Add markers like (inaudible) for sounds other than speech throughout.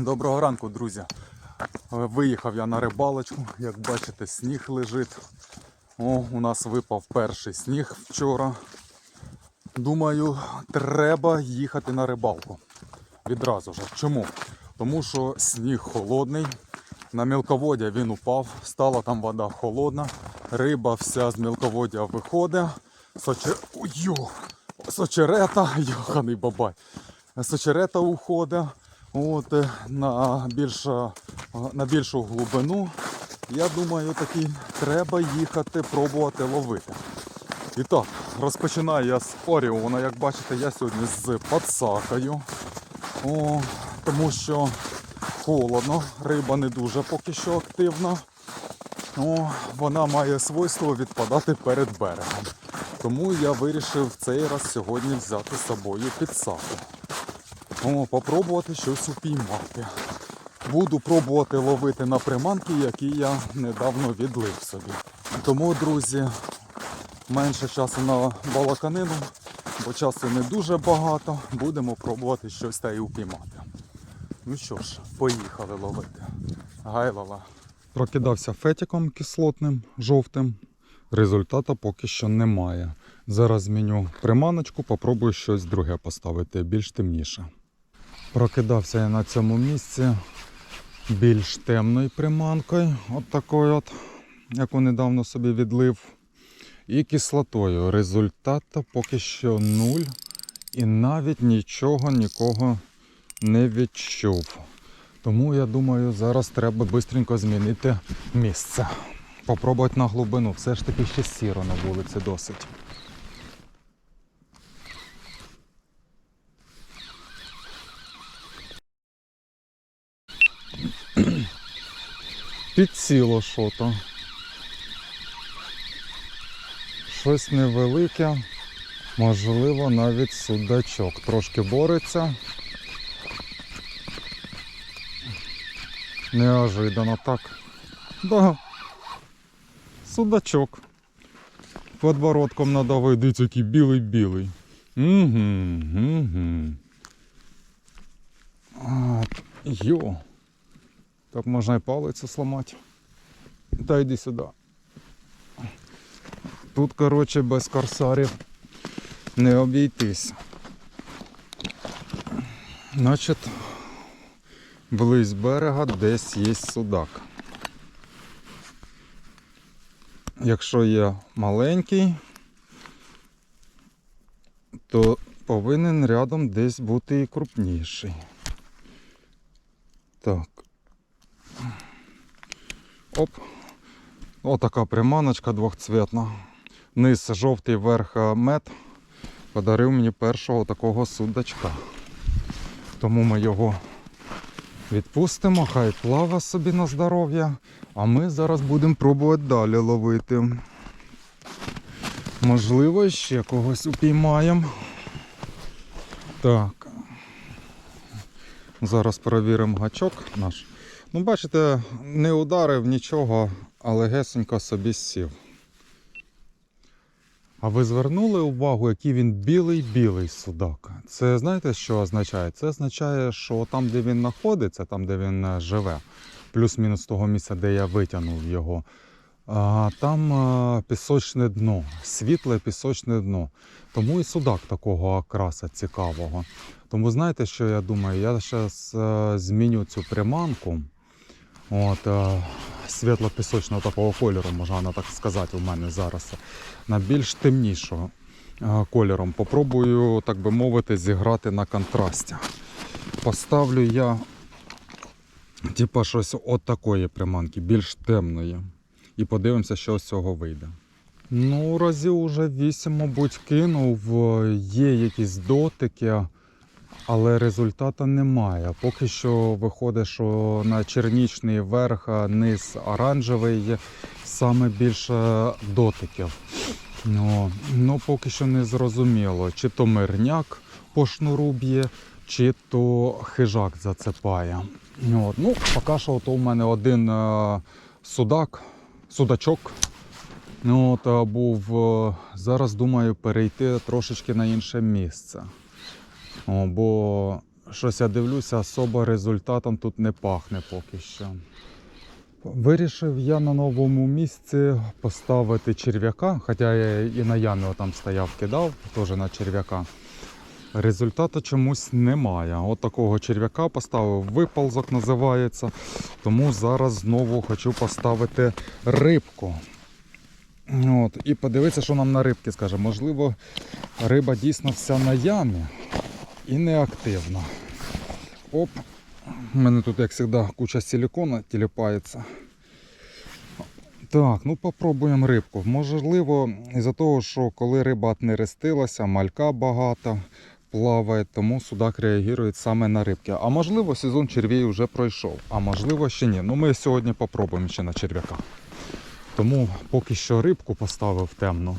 Доброго ранку, друзі. Е, Виїхав я на рибалочку. Як бачите, сніг лежить. О, у нас випав перший сніг вчора. Думаю, треба їхати на рибалку. Відразу ж. Чому? Тому що сніг холодний. На мілководдя він упав, стала там вода холодна, риба вся з мілководдя виходить. Соче... Ой! Сочерета, (laughs) йоханий бабай. Сочерета уходить. От, е, на, більша, на більшу глибину. Я думаю, таки треба їхати, пробувати ловити. І так, розпочинаю я з Оріона. Як бачите, я сьогодні з подсакою. О, тому що холодно, риба не дуже поки що активна. О, вона має свойство відпадати перед берегом. Тому я вирішив цей раз сьогодні взяти з собою підсаку. О, попробувати щось упіймати. Буду пробувати ловити на приманки, які я недавно відлив собі. Тому, друзі, менше часу на балаканину, бо часу не дуже багато. Будемо пробувати щось та й упіймати. Ну що ж, поїхали ловити. Гайлала. Прокидався фетиком кислотним, жовтим. Результата поки що немає. Зараз зміню приманочку, попробую щось друге поставити, більш темніше. Прокидався я на цьому місці більш темною приманкою, от такою от, яку недавно собі відлив. І кислотою. Результата поки що нуль. І навіть нічого нікого не відчув. Тому я думаю, зараз треба швидко змінити місце. Попробувати на глибину. Все ж таки ще сіро на вулиці досить. Підсіло що-то. Щось невелике, можливо, навіть судачок. Трошки бореться. Неожиданно так. Да. Судачок. Подбородком надавив, дивіться, який білий-білий. Угу, угу. А, йо. Так можна і палицю сломати. Та йди сюди. Тут, коротше, без корсарів не обійтись. Значить, близь берега десь є судак. Якщо є маленький, то повинен рядом десь бути і крупніший. Так. Оп. Отака приманочка двохцвітна. Низ жовтий верх е, мед подарив мені першого такого судачка. Тому ми його відпустимо, хай плава собі на здоров'я. А ми зараз будемо пробувати далі ловити. Можливо, ще когось упіймаємо. Так. Зараз перевіримо гачок наш. Ну, бачите, не ударив нічого, але гесенько собі сів. А ви звернули увагу, який він білий-білий судак? Це знаєте, що означає? Це означає, що там, де він знаходиться, там, де він е, живе, плюс-мінус того місця, де я витягнув його, там пісочне дно, світле пісочне дно. Тому і судак такого окраса цікавого. Тому знаєте, що я думаю? Я зараз зміню цю приманку. От, е, світло-пісочного такого кольору, можна так сказати, у мене зараз. На більш темнішого е, кольором. Попробую, так би мовити, зіграти на контрасті. Поставлю я типа щось от такої приманки, більш темної. І подивимося, що з цього вийде. Ну, разів уже вісім, мабуть, кинув. Є якісь дотики але результату немає. Поки що виходить, що на чернічний верх, низ оранжевий саме більше дотиків. Ну, ну поки що не зрозуміло, чи то мирняк по шнуру б'є, чи то хижак зацепає. От. Ну, Поки що то у мене один е, судак, судачок. Ну, от, е, був. е, Зараз думаю перейти трошечки на інше місце. О, бо щось я дивлюся, особо результатом тут не пахне поки що. Вирішив я на новому місці поставити черв'яка, хоча я і на ямі там стояв, кидав, теж на черв'яка. Результату чомусь немає. От такого черв'яка поставив, виползок називається. Тому зараз знову хочу поставити рибку. От, і подивитися, що нам на рибки скаже. Можливо, риба дійсно вся на ямі і не активна. Оп. У мене тут, як завжди, куча силикона тіліпається. Так, ну попробуємо рибку. Можливо, із-за того, що коли риба не рестилася, малька багато плаває, тому судак реагує саме на рибки. А можливо, сезон червій вже пройшов, а можливо ще ні. Ну ми сьогодні попробуємо ще на черв'яка. Тому поки що рибку поставив темну.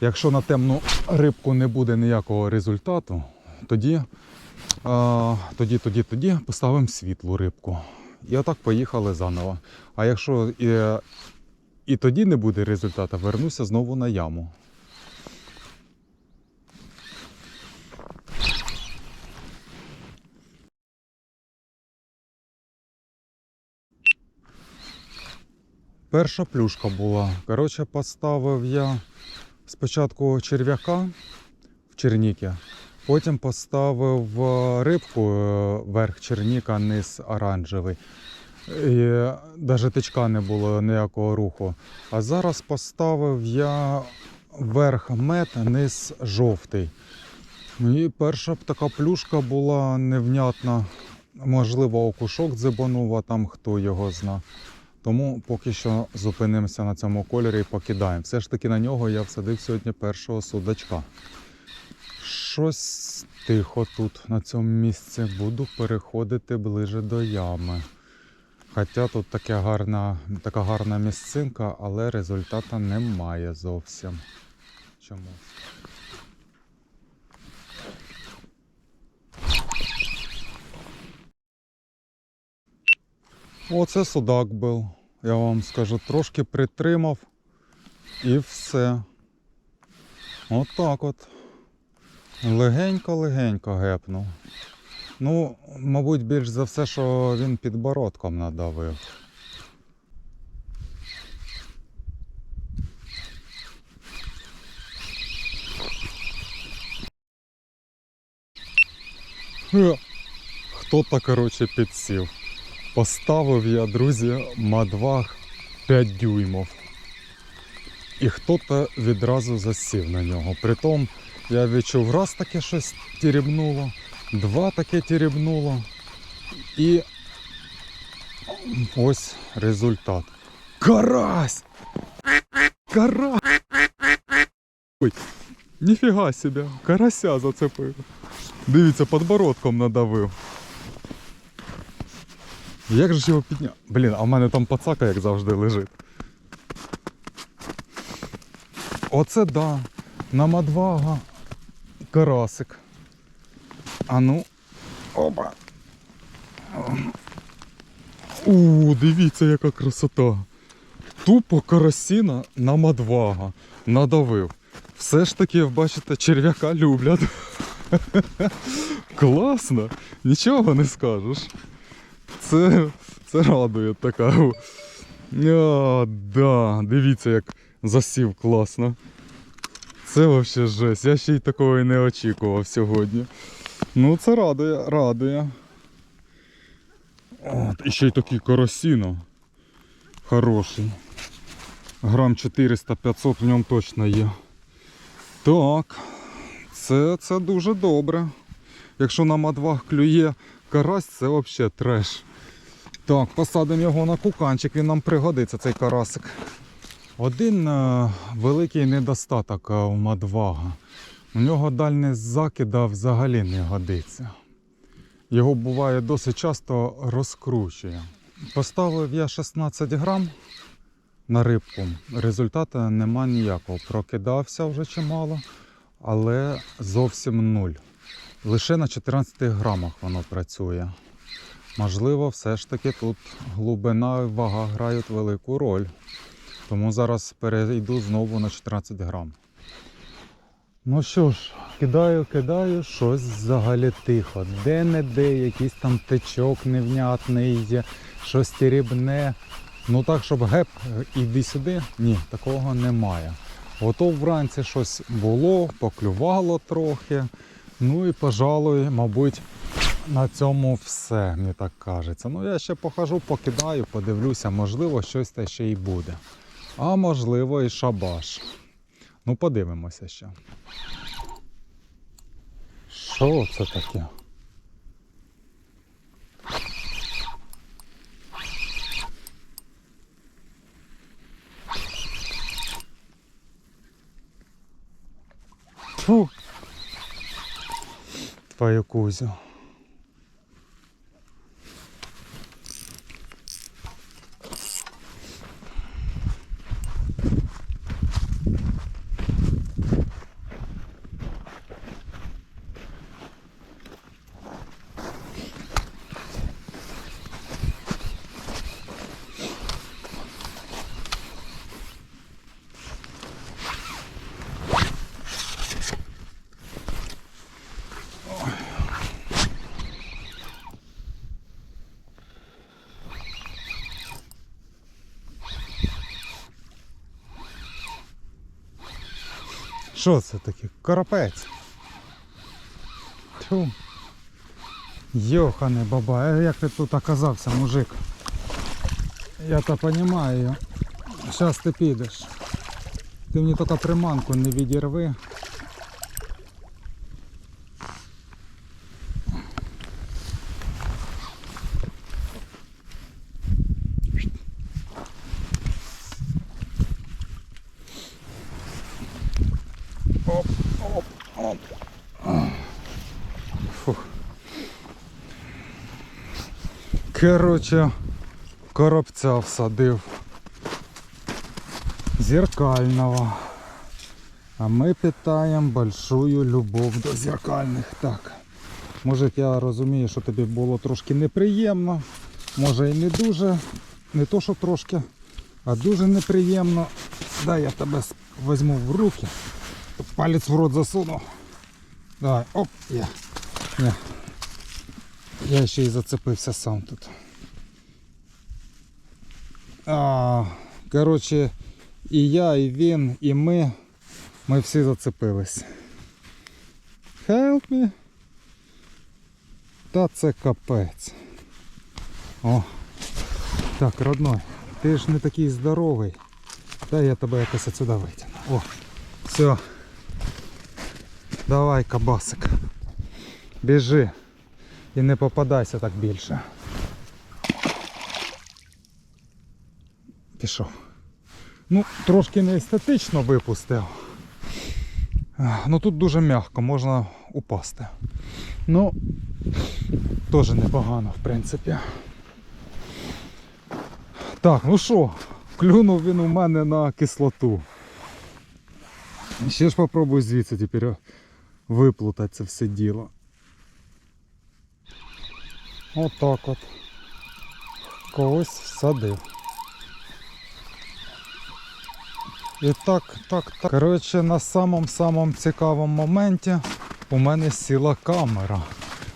Якщо на темну рибку не буде ніякого результату, тоді, тоді, тоді, тоді поставимо світлу рибку. І отак поїхали заново. А якщо і, і тоді не буде результату, вернуся знову на яму. Перша плюшка була. Коротше, поставив я спочатку черв'яка в черніки, потім поставив е, рибку е, верх черніка, низ оранжевий. І навіть тичка не було ніякого руху. А зараз поставив я верх мед, низ жовтий. І перша така плюшка була невнятна. Можливо, окушок дзибанув, а там хто його зна. Тому поки що зупинимося на цьому кольорі і покидаємо. Все ж таки на нього я всадив сьогодні першого судачка. Щось тихо тут на цьому місці. Буду переходити ближе до ями. Хоча тут таке гарна, така гарна місцинка, але результату немає зовсім. Чому? Оце судак був. Я вам скажу, трошки притримав і все. Отак от. Легенько-легенько гепнув. Ну, мабуть, більш за все, що він підбородком надавив. Е, Хто-то, коротше, підсів. Поставив я, друзі, мадваг 5 дюймов. І хто-то відразу засів на нього. Притом я відчув раз таке щось тірібнуло, два таке тірібнуло. І ось результат. Карась! Карась! Ой, ніфіга себе, карася зацепив. Дивіться, подбородком надавив. Як же ж його підняти? Блін, а в мене там пацака, як завжди, лежить. Оце да. На мадвага карасик. А ну. Опа. У, дивіться, яка красота. Тупо карасіна на мадвага. Надавив. Все ж таки, бачите, черв'яка люблять. Класно, нічого не скажеш. Це, це радує така. А, да, дивіться, як засів класно. Це взагалі жесть. Я ще й такого і не очікував сьогодні. Ну, це радує, радує. От, і ще й такий карасіно. Хороший. Грам 400-500 в ньому точно є. Так, це, це дуже добре. Якщо на мадвах клює карась, це взагалі треш. Так, посадимо його на куканчик, він нам пригодиться, цей карасик. Один е, великий недостаток е, у мадвага. У нього дальність закида взагалі не годиться. Його буває досить часто розкручує. Поставив я 16 грам на рибку. Результату нема ніякого. Прокидався вже чимало, але зовсім нуль. Лише на 14 грамах воно працює. Можливо, все ж таки тут глибина і вага грають велику роль. Тому зараз перейду знову на 14 грам. Ну що ж, Кидаю, кидаю, щось взагалі тихо. Де-не-де якийсь там течок невнятний, є, щось тірібне. Ну так, щоб геп, іди сюди. Ні, такого немає. Ото вранці щось було, поклювало трохи. Ну і, пожалуй, мабуть, на цьому все, мені так кажеться. Ну я ще похожу, покидаю, подивлюся, можливо, щось те ще й буде. А можливо, і шабаш. Ну, подивимося ще. Що це таке? Фу. Твою кузю. Що це таке? Коропець. Тьфу. Йохане баба, як ти тут оказався, мужик? Я то розумію. Зараз ти підеш. Ти мені тільки приманку не відірви. Оп, оп, оп. Фух. Короче, коробця всадив. Зеркального. А ми питаємо большую любов до зеркальних. Так. Може я розумію, що тобі було трошки неприємно. Може і не дуже. Не то, що трошки, а дуже неприємно. Дай я тебе візьму в руки. Палець в рот засуну. Давай, оп, я. Я, я ще й зацепився сам тут. А, коротше, і я, і він, і ми. Ми всі зацепились. Help me. Та це капець. О. Так, родной, ти ж не такий здоровий. Дай я тебе якось отсюда витягну. О, все. Давай, кабасик. Біжи. І не попадайся так більше. Пішов. Ну, трошки не естетично випустив. Ну тут дуже м'яко, можна упасти. Ну, теж непогано, в принципі. Так, ну що, клюнув він у мене на кислоту. Ще ж попробую звідси тепер виплутати це все діло. Отак от. Когось всадив. І так, так, так. Коротше, на самому-самому цікавому моменті у мене сіла камера.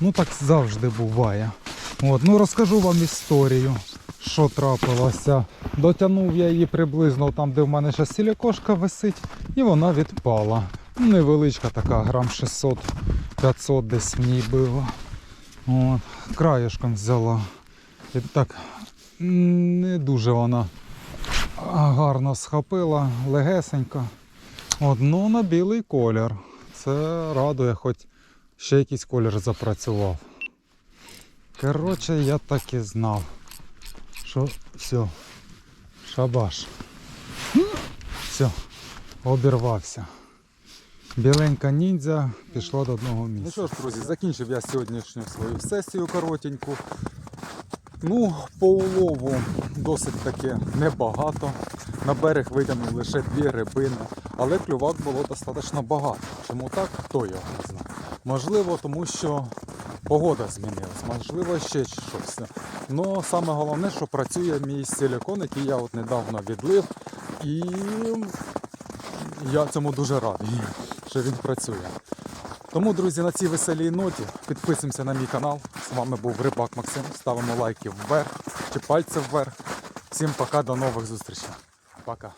Ну так завжди буває. От, ну розкажу вам історію, що трапилося. Дотягнув я її приблизно там, де в мене ще сілікошка висить, і вона відпала. Невеличка така, грам 600-500 десь в ній було. От, краєшком взяла. І так не дуже вона гарно схопила, легесенько. От, ну на білий колір. Це радує, хоч ще якийсь колір запрацював. Коротше, я так і знав, що все, шабаш. Все, обірвався. Біленька ніндзя пішла до одного місця. Ну що ж, друзі, закінчив я сьогоднішню свою сесію коротеньку. Ну, по улову досить таки небагато. На берег витягнув лише дві рибини, але клювак було достатньо багато. Чому так, хто його не знає. Можливо, тому що погода змінилась, можливо, ще щось. Ну, саме головне, що працює мій силікон, який я от недавно відлив. І я цьому дуже радий, що він працює. Тому, друзі, на цій веселій ноті підписуємося на мій канал. З вами був Рибак Максим. Ставимо лайки вверх чи пальці вверх. Всім пока, до нових зустрічей. Пока.